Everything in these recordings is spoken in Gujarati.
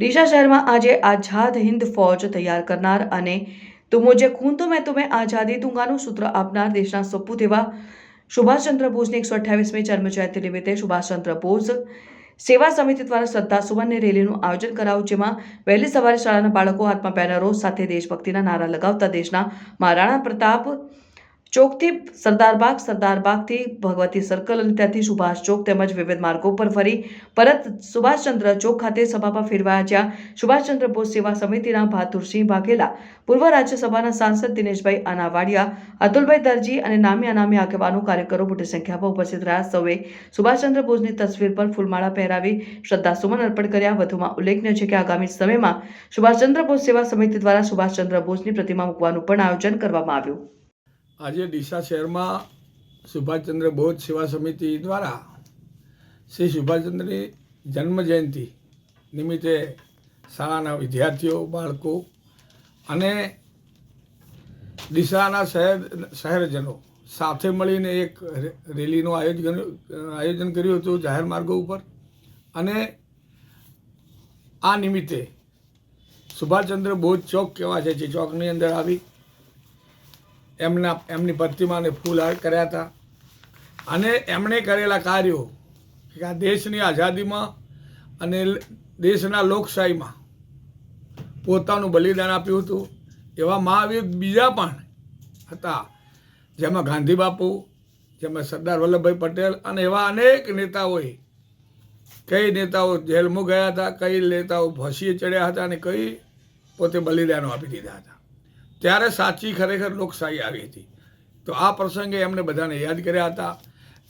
ડીસા શહેરમાં આજે આઝાદ હિન્દ ફોજ તૈયાર કરનાર અને તું મુજે ખૂન તો મેં તુમે આઝાદી તુંગાનું સૂત્ર આપનાર દેશના સપૂત એવા સુભાષચંદ્ર બોઝની એકસો અઠ્યાવીસમી જન્મજયંતિ નિમિત્તે સુભાષચંદ્ર બોઝ સેવા સમિતિ દ્વારા શ્રદ્ધા સુવર્ણ રેલીનું આયોજન કરાયું, જેમાં વહેલી સવારે શાળાના બાળકો, હાથમાં બેનરો સાથે દેશભક્તિના નારા લગાવતા દેશના મહારાણા પ્રતાપ ચોકથી સરદારબાગ સરદારબાગથી ભગવતી સર્કલ અને ત્યાંથી સુભાષ ચોક તેમજ વિવિધ માર્ગો પર ફરી પરત સુભાષચંદ્ર ચોક ખાતે સભામાં ફેરવાયા જ્યાં સુભાષચંદ્ર બોઝ સેવા સમિતિના બહાદુરસિંહ વાઘેલા પૂર્વ રાજ્યસભાના સાંસદ દિનેશભાઈ અનાવાડિયા અતુલભાઈ દરજી અને નામી અનામી આગેવાનો, કાર્યકરો મોટી સંખ્યામાં ઉપસ્થિત રહ્યા. સૌએ સુભાષચંદ્ર બોઝની તસવીર પર ફૂલમાળા પહેરાવી શ્રદ્ધાસુમન અર્પણ કર્યા. વધુમાં ઉલ્લેખનીય છે કે આગામી સમયમાં સુભાષચંદ્ર બોઝ સેવા સમિતિ દ્વારા સુભાષચંદ્ર બોઝની પ્રતિમા મૂકવાનું પણ આયોજન કરવામાં આવ્યું. આજે ડીસા શહેરમાં સુભાષચંદ્ર બોઝ સેવા સમિતિ દ્વારા શ્રી સુભાષચંદ્રની જન્મ જયંતિ નિમિત્તે શાળાના વિદ્યાર્થીઓ, બાળકો અને ડીસાના શહેર, શહેરજનો સાથે મળીને એક રેલીનું આયોજન આયોજન કર્યું હતું જાહેર માર્ગો ઉપર અને આ નિમિત્તે સુભાષચંદ્ર બોઝ ચોક કેવા છે, જે ચોકની અંદર આવી એમના એમની પ્રતિમાને ફૂલહાર કર્યા હતા. અને એમણે કરેલા કાર્યો કે આ દેશની આઝાદીમાં અને દેશના લોકશાહીમાં પોતાનું બલિદાન આપ્યું હતું. એવા મહાવીર બીજા પણ હતા. જેમાં ગાંધી બાપુ, જેમાં સરદાર વલ્લભભાઈ પટેલ અને એવા અનેક નેતાઓએ કઈ નેતાઓ જેલમાં ગયા હતા, કઈ નેતાઓ ફસીએ ચડ્યા હતા અને કઈ પોતે બલિદાનો આપી દીધા હતા. ત્યારે સાચી ખરેખર લોકશાહી આવી હતી. તો આ પ્રસંગે એમને બધાને યાદ કર્યા હતા.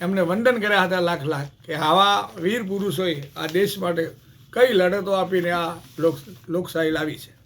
એમને વંદન કર્યા હતા લાખ લાખ કે આવા વીર પુરુષોએ આ દેશ માટે કઈ લડતો આપીને આ લોક, લોકશાહી લાવી છે.